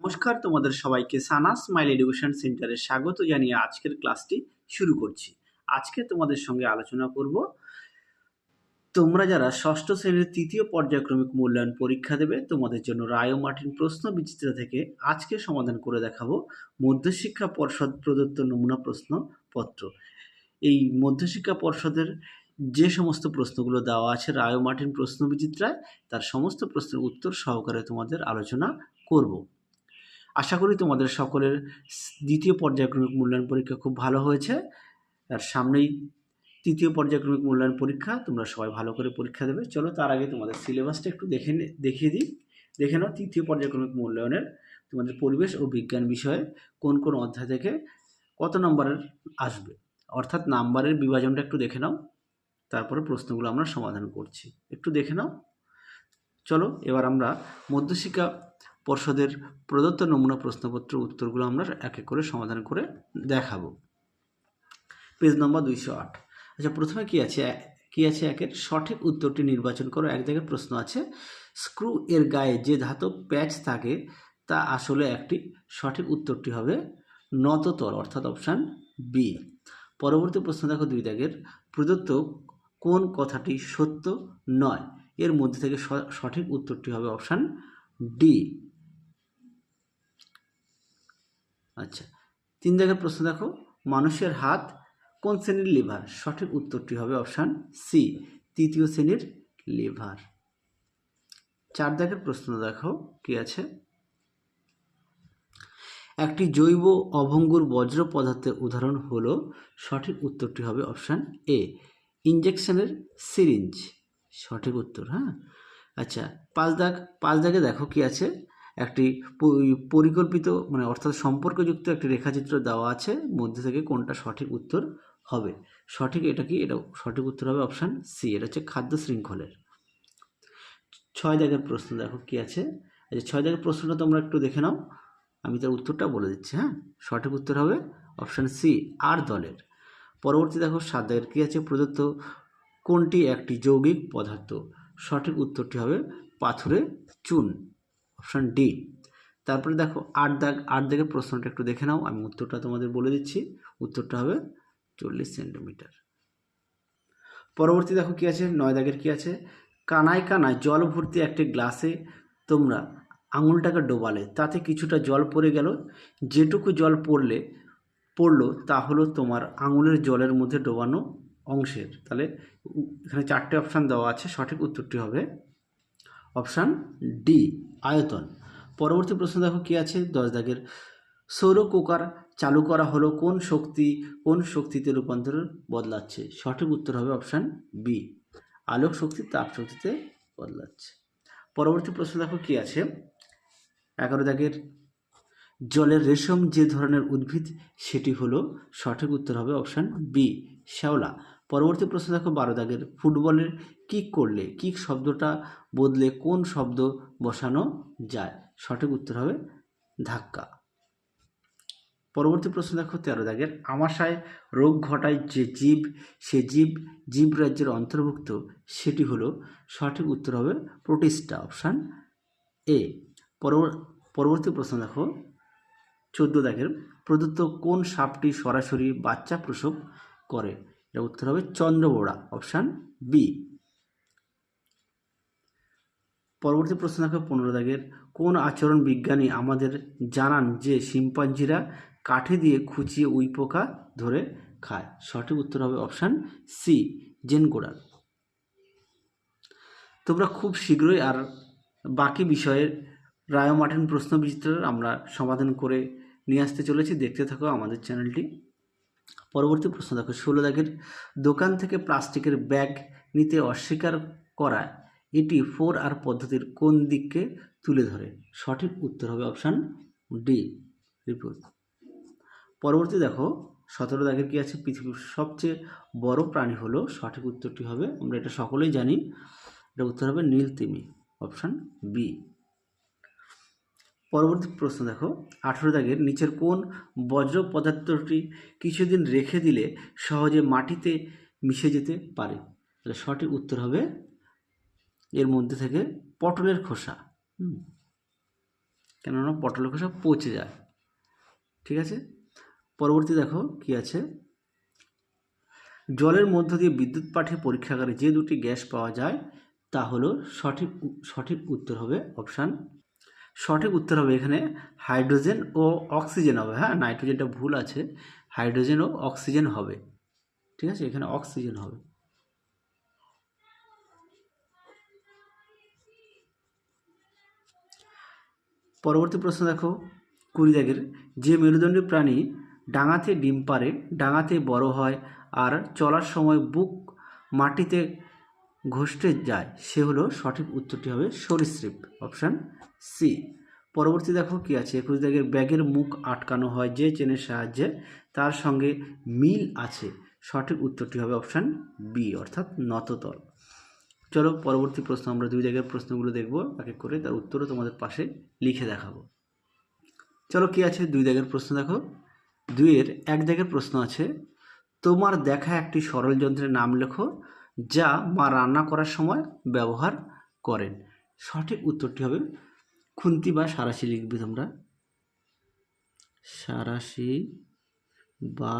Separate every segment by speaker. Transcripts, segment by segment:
Speaker 1: নমস্কার, তোমাদের সবাইকে সানা স্মাইল এডুকেশন সেন্টারে স্বাগত জানিয়ে আজকের ক্লাসটি শুরু করছি। আজকে তোমাদের সঙ্গে আলোচনা করব, তোমরা যারা ষষ্ঠ শ্রেণির তৃতীয় পর্যায়ক্রমিক মূল্যায়ন পরীক্ষা দেবে, তোমাদের জন্য রায় মার্টিন প্রশ্ন বিচিত্র থেকে আজকে সমাধান করে দেখাবো মধ্যশিক্ষা পর্ষদ প্রদত্ত নমুনা প্রশ্ন পত্র এই মধ্যশিক্ষা পর্ষদের যে সমস্ত প্রশ্নগুলো দেওয়া আছে রায় মার্টিন প্রশ্ন বিচিত্রায় তার সমস্ত প্রশ্নের উত্তর সহকারে তোমাদের আলোচনা করব। আশা করি তোমাদের সকলের দ্বিতীয় পর্যায়ক্রমিক মূল্যায়ন পরীক্ষা খুব ভালো হয়েছে। আর সামনেই তৃতীয় পর্যায়ক্রমিক মূল্যায়ন পরীক্ষা, তোমরা সবাই ভালো করে পরীক্ষা দেবে। চলো তার আগে তোমাদের সিলেবাসটা একটু দেখে দেখিয়ে দিই। দেখে নাও তৃতীয় পর্যায়ক্রমিক মূল্যায়নের তোমাদের পরিবেশ ও বিজ্ঞান বিষয়ে কোন কোন অধ্যায় থেকে কত নম্বরের আসবে। অর্থাৎ নাম্বারের বিভাজনটা একটু দেখে নাও। তারপরে প্রশ্নগুলো আমরা সমাধান করছি। একটু দেখে নাও। চলো এবার আমরা মধ্যশিক্ষা পর্ষদের প্রদত্ত নমুনা প্রশ্নপত্র উত্তরগুলো আমরা এক এক করে সমাধান করে দেখাবো। পেজ নম্বর দুইশো আট। আচ্ছা প্রথমে কি আছে? কি আছে একের? সঠিক উত্তরটি নির্বাচন করো। এক জায়গায় প্রশ্ন আছে, স্ক্রু এর গায়ে যে ধাতব প্যাচ থাকে, তা আসলে একটি সঠিক উত্তরটি হবে নততল অর্থাৎ অপশান বি। পরবর্তী প্রশ্ন দেখো দুই দাগের। প্রদত্ত কোন কথাটি সত্য নয়? এর মধ্যে থেকে সঠিক উত্তরটি হবে অপশান ডি। আচ্ছা তিন জায়গার প্রশ্ন দেখো, মানুষের হাত কোন শ্রেণির লিভার? সঠিক উত্তরটি হবে অপশান সি, তৃতীয় শ্রেণির লিভার। চার দাগের প্রশ্ন দেখো, কি আছে? একটি জৈব অভঙ্গুর বজ্র পদার্থের উদাহরণ হলো, সঠিক উত্তরটি হবে অপশান এ ইঞ্জেকশনের সিরিঞ্জ। সঠিক উত্তর হ্যাঁ? আচ্ছা পাঁচ দাগ, পাঁচ দাগে দেখো কি আছে? একটি পরিকল্পিত মানে অর্থাৎ সম্পর্কযুক্ত একটি রেখাচিত্র দেওয়া আছে, মধ্যে থেকে কোনটা সঠিক উত্তর হবে। সঠিক এটা কি? এটা সঠিক উত্তর হবে অপশান সি এটা হচ্ছে খাদ্য শৃঙ্খলের। ছয় দাগের প্রশ্ন দেখো কি আছে? আচ্ছা ছয় দাগের প্রশ্নটা তোমরা একটু দেখে নাও। আমি তার উত্তরটা বলে দিচ্ছি হ্যাঁ? সঠিক উত্তর হবে অপশান সি আর দলের। পরবর্তী দেখো সাত দাগের কী আছে? প্রদত্ত কোনটি একটি যৌগিক পদার্থ? সঠিক উত্তরটি হবে পাথুরে চুন। Option D. তারপরে দেখো, আট দাগ, আট দাগের প্রশ্নটা একটু দেখে নাও, আমি উত্তরটা তোমাদের বলে দিচ্ছি। উত্তরটা হবে চল্লিশ সেন্টিমিটার। পরবর্তী দেখো কি আছে, নয় দাগের কি আছে? কানায় কানায় জল ভর্তি একটি গ্লাসে তোমরা আঙুলটাকে ডোবালে, তাতে কিছুটা জল পড়ে গেল। যেটুকু জল পড়লে, পড়ল, তা হলো তোমার আঙুলের জলের মধ্যে ডোবানো অংশের। তাহলে এখানে চারটে অপশান দেওয়া আছে, সঠিক উত্তরটি হবে অপশান ডি, আয়তন। পরবর্তী প্রশ্ন দেখো কি আছে? দশ দাগের সৌর কুকার চালু করা হলো কোন শক্তি? কোন শক্তিতে রূপান্তর বদলাচ্ছে? সঠিক উত্তর হবে অপশান বি, আলোক শক্তি, তাপ শক্তিতে বদলাচ্ছে। পরবর্তী প্রশ্ন দেখো কি আছে? এগারো দাগের জলের রেশম যে ধরনের উদ্ভিদ, সেটি হলো সঠিক উত্তর হবে অপশান বি, শ্যাওলা। পরবর্তী প্রশ্ন দেখো বারো দাগের ফুটবলের কিক করলে কিক শব্দটা বদলে কোন শব্দ বসানো যায়? সঠিক উত্তর হবে ধাক্কা। পরবর্তী প্রশ্ন দেখো তেরো দাগের। আমাশায় রোগ ঘটায় যে জীব, সে জীব জীব রাজ্যের অন্তর্ভুক্ত, সেটি হলো সঠিক উত্তর হবে প্রোটিস্টা, অপশান এ। পরবর্তী প্রশ্ন দেখো চোদ্দ দাগের। প্রদত্ত কোন সাপটি সরাসরি বাচ্চা প্রসব করে? এটা উত্তর হবে চন্দ্রবোড়া, অপশান বি। পরবর্তী প্রশ্ন দেখো পনেরো দাগের। কোন আচরণ বিজ্ঞানী আমাদের জানান যে শিম্পাঞ্জিরা কাঠি দিয়ে খুঁচিয়ে উই পোকা ধরে খায়? সঠিক উত্তর হবে অপশান সি জেনকোডার তোমরা খুব শীঘ্রই আর বাকি বিষয়ের রায় মার্টিন প্রশ্ন বিচিত্র আমরা সমাধান করে নিয়ে আসতে চলেছি। দেখতে থাকো আমাদের চ্যানেলটি। পরবর্তী প্রশ্ন দেখো, ষোলো দাগের, দোকান থেকে প্লাস্টিকের ব্যাগ নিতে অস্বীকার করায়। এটি ফোর আর পদ্ধতির কোন দিককে তুলে ধরে? সঠিক উত্তর হবে অপশান ডি রিপোর্ট পরবর্তী দেখো, সতেরো দাগের কি আছে? পৃথিবীর সবচেয়ে বড় প্রাণী হলো, সঠিক উত্তরটি হবে, আমরা এটা সকলেই জানি, এটা উত্তর হবে নীল তিমি অপশান বি পরবর্তী প্রশ্ন দেখো, আঠেরো দাগের নিচের কোন বজ্র পদার্থটি কিছুদিন রেখে দিলে সহজে মাটিতে মিশে যেতে পারে? তাহলে সঠিক উত্তর হবে এর মধ্যে থেকে পটলের খোসা। কেননা খোসা পচে যায়, ঠিক আছে? পরবর্তী দেখো কি আছে? জলের মধ্য দিয়ে বিদ্যুৎ পাঠিয়ে পরীক্ষাগারে যে দুটি গ্যাস পাওয়া যায়, তা হলো সঠিক সঠিক উত্তর হবে অপশান সঠিক উত্তর হবে এখানে হাইড্রোজেন ও অক্সিজেন হবে। হ্যাঁ নাইট্রোজেনটা ভুল আছে, হাইড্রোজেন ও অক্সিজেন হবে, ঠিক আছে? এখানে অক্সিজেন হবে। পরবর্তী প্রশ্ন দেখো, কুড়ি দাগের, যে মেরুদণ্ডী প্রাণী ডাঙাতে ডিম পারে, ডাঙাতে বড় হয় আর চলার সময় বুক মাটিতে ঘষতে যায়, সে হলো সঠিক উত্তরটি হবে সরীসৃপ। Option C. পরবর্তী দেখো কি আছে, একুশ দাগের, ব্যাগের মুখ আটকানো হয় যে চেনের সাহায্যে, তার সঙ্গে মিল আছে, সঠিক উত্তরটি হবে অপশান বি, অর্থাৎ নততল। চলো পরবর্তী প্রশ্ন, আমরা দুই জায়গার প্রশ্নগুলো দেখব, এক এক করে, তার উত্তরও তোমাদের পাশে লিখে দেখাবো। চলো কি আছে দুই জায়গার প্রশ্ন দেখো। দুইয়ের এক জায়গার প্রশ্ন আছে, তোমার দেখা একটি সরল যন্ত্রের নাম লেখো, যা মা রান্না করার সময় ব্যবহার করেন। সঠিক উত্তরটি হবে খুন্তি বা সারাশি লিখবে তোমরা। সারাশি বা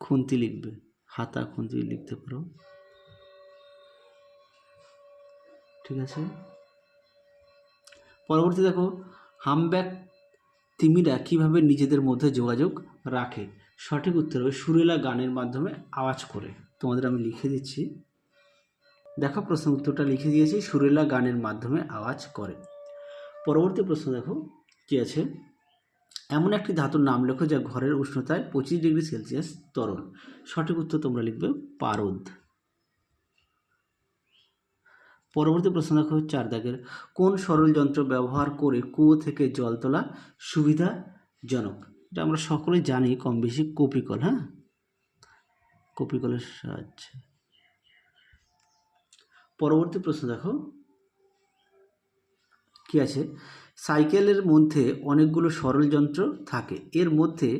Speaker 1: খুন্তি লিখবে, হাতা খুন্তি লিখতে পারো। ঠিক আছে? পরবর্তী দেখো, হামব্যাক তিমিরা কীভাবে নিজেদের মধ্যে যোগাযোগ রাখে? সঠিক উত্তর হবে সুরেলা গানের মাধ্যমে আওয়াজ করে। তোমাদের আমি লিখে দিচ্ছি। দেখো প্রশ্ন উত্তরটা লিখে দিয়েছি, সুরেলা গানের মাধ্যমে আওয়াজ করে। পরবর্তী প্রশ্ন দেখো, কি আছে? এমন একটি ধাতুর নাম লেখো যা ঘরের উষ্ণতায় পঁচিশ ডিগ্রি সেলসিয়াস তরল সঠিক উত্তর তোমরা লিখবে পারদ। পরবর্তী প্রশ্ন দেখো চার দাগের কোন সরল যন্ত্র ব্যবহার করে কুয়ো থেকে জল তোলা সুবিধাজনক? এটা আমরা সকলেই জানি কম বেশি কপিকল হ্যাঁ? কপিকলের সাহায্যে। পরবর্তী প্রশ্ন দেখো, কি আছে? সাইকেলের মধ্যে অনেকগুলো সরল যন্ত্র থাকে। এর মধ্যে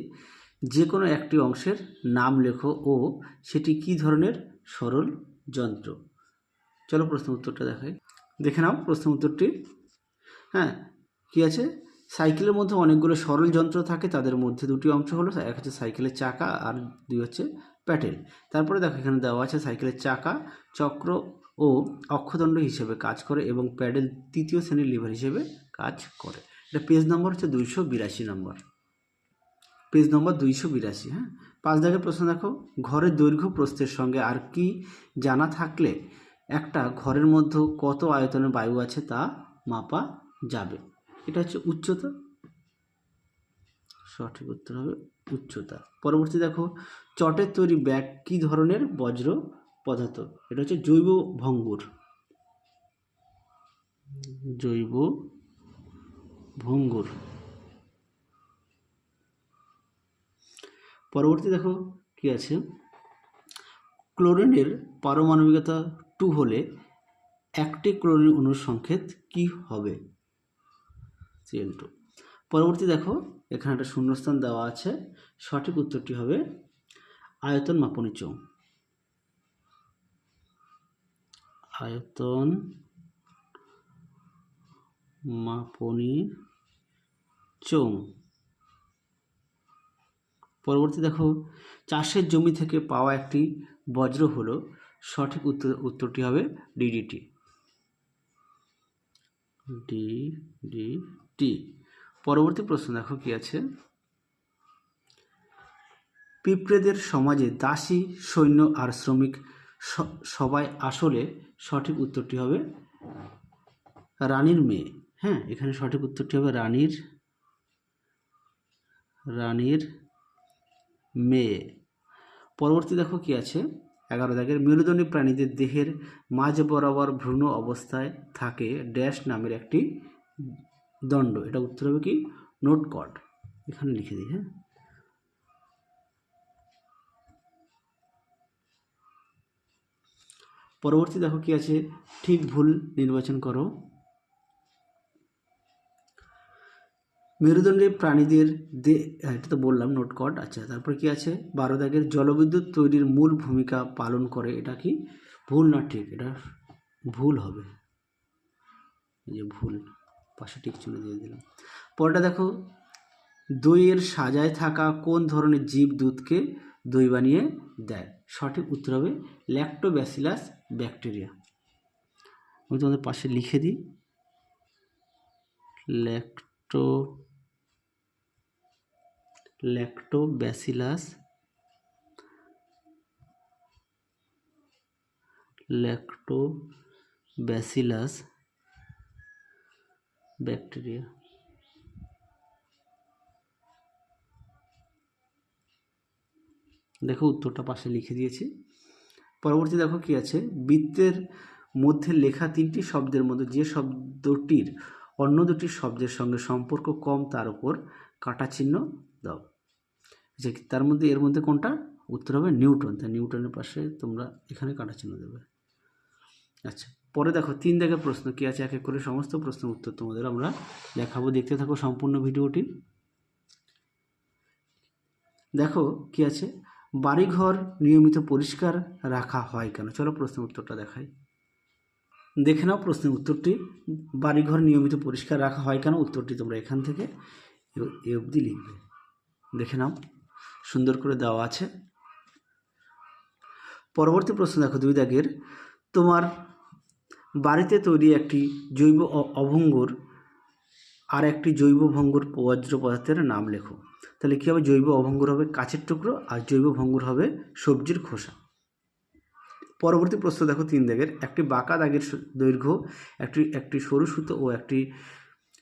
Speaker 1: যে কোনো একটি অংশের নাম লেখো ও সেটি কী ধরনের সরল যন্ত্র চলো প্রশ্ন উত্তরটা দেখাই। দেখে নাও প্রশ্ন উত্তরটি। হ্যাঁ কি আছে? সাইকেলের মধ্যে অনেকগুলো সরল যন্ত্র থাকে, তাদের মধ্যে দুটি অংশ হলো, এক হচ্ছে সাইকেলের চাকা আর দুই হচ্ছে প্যাটেল। তারপরে দেখো এখানে দেওয়া আছে সাইকেলের চাকা, চক্র ও অক্ষদণ্ড হিসেবে কাজ করে এবং প্যাডেল তৃতীয় শ্রেণির লিভার হিসেবে কাজ করে। এটা পেজ নম্বর হচ্ছে দুইশো বিরাশি নম্বর পেজ নম্বর দুইশো বিরাশি হ্যাঁ? পাঁচ দাগের প্রশ্ন দেখো ঘরের দৈর্ঘ্য প্রস্থের সঙ্গে আর কি জানা থাকলে একটা ঘরের মধ্যে কত আয়তনের বায়ু আছে তা মাপা যাবে? এটা হচ্ছে উচ্চতা। সঠিক উত্তর হবে উচ্চতা। পরবর্তী দেখো, চটের তৈরি ব্যাগ কি ধরনের বজ্র পদার্থ। এটা হচ্ছে জৈব ভঙ্গুর। জৈব ভঙ্গুর। পরবর্তী দেখো কি আছে? ক্লোরিনের পারমাণবিকতা টু হলে একটি ক্লোরিন অণুর সংকেত কি হবে? সিএল টু পরবর্তী দেখো, এখানে একটা শূন্যস্থান দেওয়া আছে। সঠিক উত্তরটি হবে আয়তন মাপনী চোঙ আয়তন মাপনী চোঙ পরবর্তী দেখো, চাষের জমি থেকে পাওয়া একটি বজ্র হলো। সঠিক উত্তর, উত্তরটি হবে ডিডিটি ডি ডি টি পরবর্তী প্রশ্ন দেখো কি আছে? পিঁপড়েদের সমাজে দাসী, সৈন্য আর শ্রমিক সবাই আসলে সঠিক উত্তরটি হবে রানীর মেয়ে। হ্যাঁ এখানে সঠিক উত্তরটি হবে রানীর রানীর মেয়ে। পরবর্তী দেখো কি আছে? এগারো দাগের মেরুদণ্ডী প্রাণীদের দেহের মাঝ বরাবর ভ্রূণ অবস্থায় থাকে ড্যাশ নামের একটি দণ্ড। এটা উত্তর হবে কি? নোট কট এখানে লিখে দিই হ্যাঁ। পরবর্তী দেখো কি আছে? ঠিক ভুল নির্বাচন করো। মেরুদণ্ডী প্রাণীদের দে হ্যাঁ, এটা তো বললাম নোট কট আচ্ছা তারপর কি আছে? বারো দাগের জলবিদ্যুৎ তৈরির মূল ভূমিকা পালন করে এটা কি? ভুল না ঠিক? এটা ভুল হবে। এই যে ভুল পাশে ঠিক চলে দিয়ে দিলাম। পরেরটা দেখো দইয়ের সাজায় থাকা কোন ধরনের জীব দুধকে দই বানিয়ে দেয়। সঠিক উত্তর হবে ল্যাক্টোব্যাসিলাস ব্যাকটেরিয়া আমি তোমাদের পাশে লিখে দিই। ল্যাক্টো ল্যাক্টোব্যাসিলাস ল্যাক্টোব্যাসিলাস ব্যাকটেরিয়া দেখো উত্তরটা পাশে লিখে দিয়েছি। পরবর্তী দেখো কি আছে? বৃত্তের মধ্যে লেখা তিনটি শব্দের মধ্যে যে শব্দটির অন্য দুটি শব্দের সঙ্গে সম্পর্ক কম, তার উপর কাটা চিহ্ন দাও। যে তার মধ্যে, এর মধ্যে কোনটা? উত্তর হবে নিউটন তাই নিউটনের পাশে তোমরা এখানে কাটা চিহ্ন দেবে। আচ্ছা পরে দেখো তিন দাগের প্রশ্ন কি আছে? এক এক করে সমস্ত প্রশ্নের উত্তর তোমাদের আমরা দেখাবো। দেখতে থাকো সম্পূর্ণ ভিডিওটি। দেখো কি আছে? বাড়িঘর নিয়মিত পরিষ্কার রাখা হয় কেন? চলো প্রশ্নের উত্তরটা দেখাই। দেখে নাও প্রশ্নের উত্তরটি। বাড়িঘর নিয়মিত পরিষ্কার রাখা হয় কেন? উত্তরটি তোমরা এখান থেকে এ- অবধি লিখবে। দেখে নাও। সুন্দর করে দেওয়া আছে। পরবর্তী প্রশ্ন দেখো দুই দাগের। তোমার বাড়িতে তৈরি একটি জৈব অভঙ্গুর আর একটি জৈব ভঙ্গুর বজ্র পদার্থের নাম লেখো। তাহলে কী হবে? জৈব অভঙ্গুর হবে কাচের টুকরো আর জৈব ভঙ্গুর হবে সবজির খোসা। পরবর্তী প্রশ্ন দেখো তিন দাগের। একটি বাঁকা দাগের দৈর্ঘ্য, একটি একটি সরু সুতো ও একটি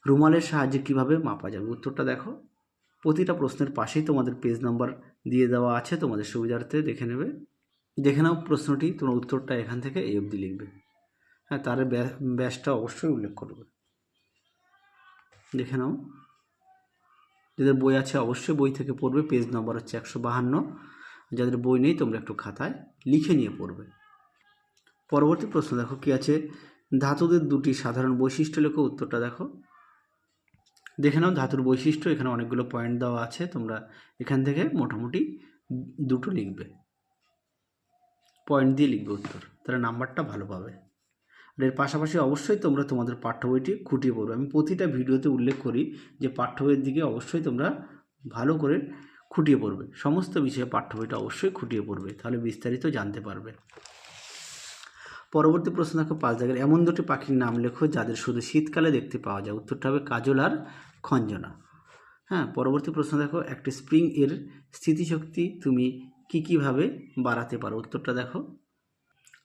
Speaker 1: রুমালের সাহায্যে কীভাবে মাপা যাবে? উত্তরটা দেখো। প্রতিটা প্রশ্নের পাশেই তোমাদের পেজ নাম্বার দিয়ে দেওয়া আছে, তোমাদের সুবিধার্থে দেখে নেবে। দেখে নাও প্রশ্নটি, তোমার উত্তরটা এখান থেকে এই অবধি লিখবে। হ্যাঁ তার ব্যাস- ব্যাসটা অবশ্যই উল্লেখ করবে। দেখে নাও। যাদের বই আছে অবশ্যই বই থেকে পড়বে পেজ নম্বর হচ্ছে একশো বাহান্ন। যাদের বই নেই তোমরা একটু খাতায় লিখে নিয়ে পড়বে। পরবর্তী প্রশ্ন দেখো, কি আছে? ধাতুদের দুটি সাধারণ বৈশিষ্ট্য লেখো, উত্তরটা দেখো। দেখে নাও, ধাতুর বৈশিষ্ট্য, এখানে অনেকগুলো পয়েন্ট দেওয়া আছে, তোমরা এখান থেকে মোটামুটি দুটো লিখবে। পয়েন্ট দিয়ে লিখবে উত্তর, তাহলে নাম্বারটা ভালো পাবে। এর পাশাপাশি অবশ্যই তোমরা তোমাদের পাঠ্য বইটি খুঁটিয়ে পড়বে। আমি প্রতিটা ভিডিওতে উল্লেখ করি যে পাঠ্য বইয়ের দিকে অবশ্যই তোমরা ভালো করে খুঁটিয়ে পড়বে। সমস্ত বিষয়ে পাঠ্য বইটা অবশ্যই খুঁটিয়ে পড়বে, তাহলে বিস্তারিত জানতে পারবে। পরবর্তী প্রশ্ন দেখো, পাঁচ জায়গার এমন দুটি পাখির নাম লেখো যাদের শুধু শীতকালে দেখতে পাওয়া যায়। উত্তরটা হবে কাজল আর খঞ্জনা। হ্যাঁ পরবর্তী প্রশ্ন দেখো, একটি স্প্রিং এর স্থিতিশক্তি তুমি কী কীভাবে বাড়াতে পারো? উত্তরটা দেখো।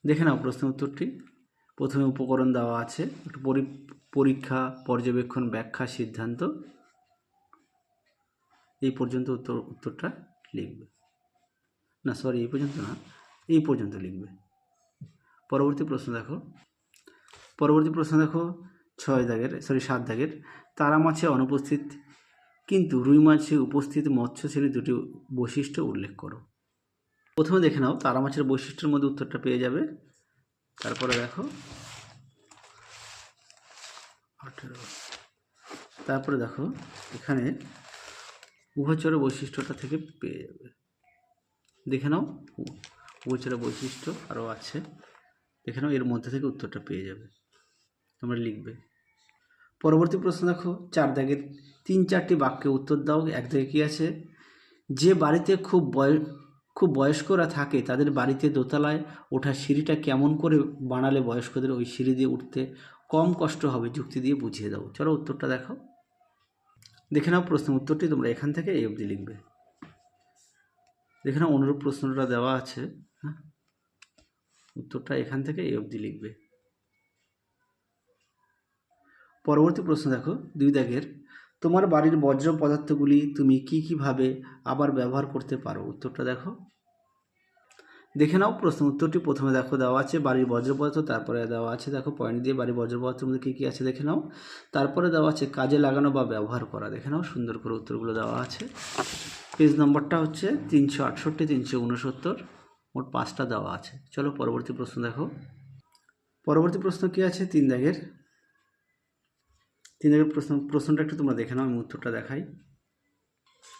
Speaker 1: দেখে নাও প্রশ্ন উত্তরটি। প্রথমে উপকরণ দেওয়া আছে। একটু পরি- পরীক্ষা, পর্যবেক্ষণ, ব্যাখ্যা, সিদ্ধান্ত। এই পর্যন্ত উত্তর, উত্তরটা লিখবে। না সরি এই পর্যন্ত না, এই পর্যন্ত লিখবে। পরবর্তী প্রশ্ন দেখো। পরবর্তী প্রশ্ন দেখো, ছয় দাগের সরি সাত দাগের। তারা মাছে অনুপস্থিত, কিন্তু রুই মাছে উপস্থিত মৎস্য শ্রেণির দুটি বৈশিষ্ট্য উল্লেখ করো। প্রথমে দেখে নাও, তারা মাছের বৈশিষ্ট্যের মধ্যে উত্তরটা পেয়ে যাবে। তারপরে দেখো। আঠেরো। তারপরে দেখো, এখানে উভচরের বৈশিষ্ট্যটা থেকে পেয়ে যাবে। দেখে নাও উ- উভচরের বৈশিষ্ট্য আরও আছে। দেখে নাও, এর মধ্যে থেকে উত্তরটা পেয়ে যাবে। তোমরা লিখবে। পরবর্তী প্রশ্ন দেখো, চার দাগের তিন চারটি বাক্যে উত্তর দাও। এক দাগে কী আছে? যে বাড়িতে খুব বয় খুব বয়স্করা থাকে, তাদের বাড়িতে দোতলায় ওঠার সিঁড়িটা কেমন করে বানালে বয়স্কদের ওই সিঁড়ি দিয়ে উঠতে কম কষ্ট হবে যুক্তি দিয়ে বুঝিয়ে দেবো। চলো উত্তরটা দেখো। দেখে নাও প্রশ্ন, উত্তরটি তোমরা এখান থেকে এই অবধি লিখবে। দেখে নাও অনুরূপ প্রশ্নটা দেওয়া আছে হ্যাঁ? উত্তরটা এখান থেকে এই অবধি লিখবে। পরবর্তী প্রশ্ন দেখো, দুই দাগের তোমার বাড়ির বর্জ্য পদার্থগুলি তুমি কি কীভাবে আবার ব্যবহার করতে পারো? উত্তরটা দেখো। দেখে নাও, প্রশ্ন উত্তরটি প্রথমে দেখো, দেওয়া আছে বাড়ির বজ্র পদার্থ, তারপরে দেওয়া আছে দেখো পয়েন্ট দিয়ে বাড়ির বজ্র পদার্থের মধ্যে কী কী আছে দেখে নাও। তারপরে দেওয়া আছে কাজে লাগানো বা ব্যবহার করা, দেখে নাও সুন্দর করে উত্তরগুলো দেওয়া আছে। পেজ নম্বরটা হচ্ছে তিনশো আটষট্টি, তিনশো উনসত্তর, মোট পাঁচটা দেওয়া আছে। চলো পরবর্তী প্রশ্ন দেখো। পরবর্তী প্রশ্ন কী আছে? তিন দাগের। তিন দাগের প্রশ্ন, প্রশ্নটা একটু তোমরা দেখে নাও, আমি উত্তরটা দেখাই।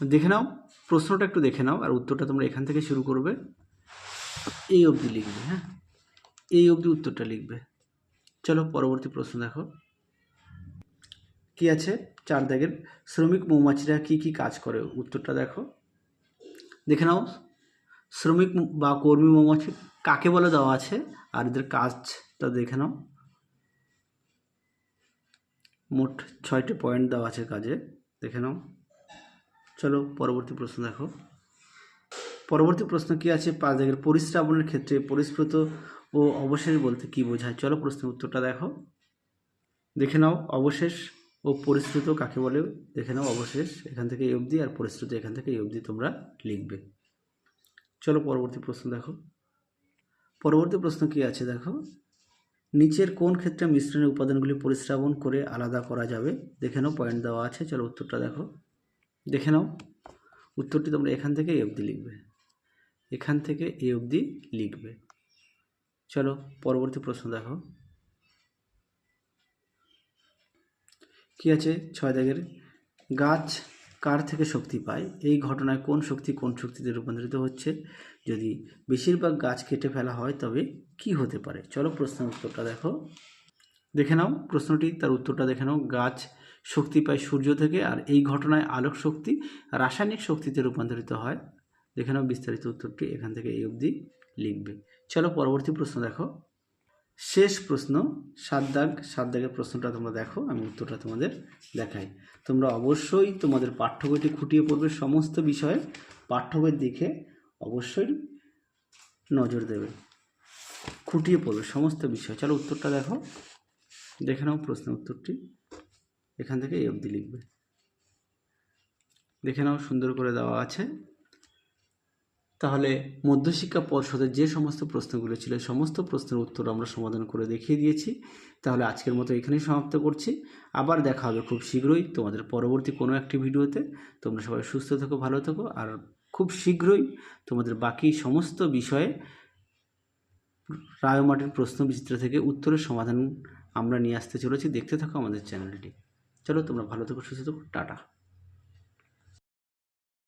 Speaker 1: দেখে নাও, প্রশ্নটা একটু দেখে নাও, আর উত্তরটা তোমরা এখান থেকে শুরু করবে। এই অবধি লিখবে হ্যাঁ? এই অবধি উত্তরটা লিখবে। চলো, পরবর্তী প্রশ্ন দেখো। কি আছে? চার দাগের শ্রমিক মৌমাছিরা কি কি কাজ করে? উত্তরটা দেখো। দেখে নাও, শ্রমিক বা কর্মী মৌমাছি কাকে বলে দেওয়া আছে? আর এদের কাজটা দেখে নাও। মোট ছয়টি পয়েন্ট দেওয়া আছে কাজে। দেখে নাও। চলো পরবর্তী প্রশ্ন দেখো। পরবর্তী প্রশ্ন কি আছে? পাঁচ দাগের পরিশ্রাবণের ক্ষেত্রে পরিস্ফুত ও অবশেষ বলতে কি বোঝায়? চলো প্রশ্নের উত্তরটা দেখো। দেখে নাও, অবশেষ ও পরিশ্রুত কাকে বলে? দেখে নাও, অবশেষ এখান থেকে অবধি আর পরিশ্রুত এখান থেকে অবধি তোমরা লিখবে। চলো পরবর্তী প্রশ্ন দেখো। পরবর্তী প্রশ্ন কি আছে? দেখো। নিচের কোন ক্ষেত্রে মিশ্রণের উপাদানগুলি পরিশ্রাবণ করে আলাদা করা যাবে? দেখে নাও পয়েন্ট দেওয়া আছে। চলো উত্তরটা দেখো। দেখে নাও। উত্তরটি তোমরা এখান থেকে এই অবধি লিখবে। এখান থেকে এ অবধি লিখবে। চলো, পরবর্তী প্রশ্ন দেখো। কি আছে? ছয় দাগের। গাছ কার থেকে শক্তি পায়? এই ঘটনায় কোন শক্তি কোন শক্তিতে রূপান্তরিত হচ্ছে? যদি বেশিরভাগ গাছ কেটে ফেলা হয়, তবে কি হতে পারে? চলো প্রশ্নের উত্তরটা দেখো। দেখে নাও, প্রশ্নটি, তার উত্তরটা দেখে নাও। গাছ শক্তি পায় সূর্য থেকে, আর এই ঘটনায় আলোক শক্তি রাসায়নিক শক্তিতে রূপান্তরিত হয়। দেখে নাও বিস্তারিত উত্তরটি, এখান থেকে এই অবধি লিখবে। চলো পরবর্তী প্রশ্ন দেখো। শেষ প্রশ্ন সাত দাগ সাত দাগের প্রশ্নটা তোমরা দেখো, আমি উত্তরটা তোমাদের দেখাই। তোমরা অবশ্যই তোমাদের পাঠ্য বইটি খুঁটিয়ে পড়বে সমস্ত বিষয়ে পাঠ্য বইয়ের দিকে অবশ্যই নজর দেবে। খুঁটিয়ে পড়বে সমস্ত বিষয়। চলো উত্তরটা দেখো। দেখে নাও প্রশ্নের উত্তরটি। এখান থেকে এই অবধি লিখবে। দেখে নাও সুন্দর করে দেওয়া আছে। তাহলে মধ্যশিক্ষা পর্ষদের যে সমস্ত প্রশ্নগুলো ছিল, সমস্ত প্রশ্নের উত্তর আমরা সমাধান করে দেখিয়ে দিয়েছি। তাহলে আজকের মতো এখানেই সমাপ্ত করছি। আবার দেখা হবে খুব শীঘ্রই তোমাদের পরবর্তী কোনো একটি ভিডিওতে। তোমরা সবাই সুস্থ থেকো, ভালো থেকো, আর খুব শীঘ্রই তোমাদের বাকি সমস্ত বিষয়ে রায়মাটির প্রশ্ন বিচিত্র থেকে উত্তরের সমাধান আমরা নিয়ে আসতে চলেছি। দেখতে থাকো আমাদের চ্যানেলটি। চলো, তোমরা ভালো থেকো, সুস্থ থেকো, টাটা।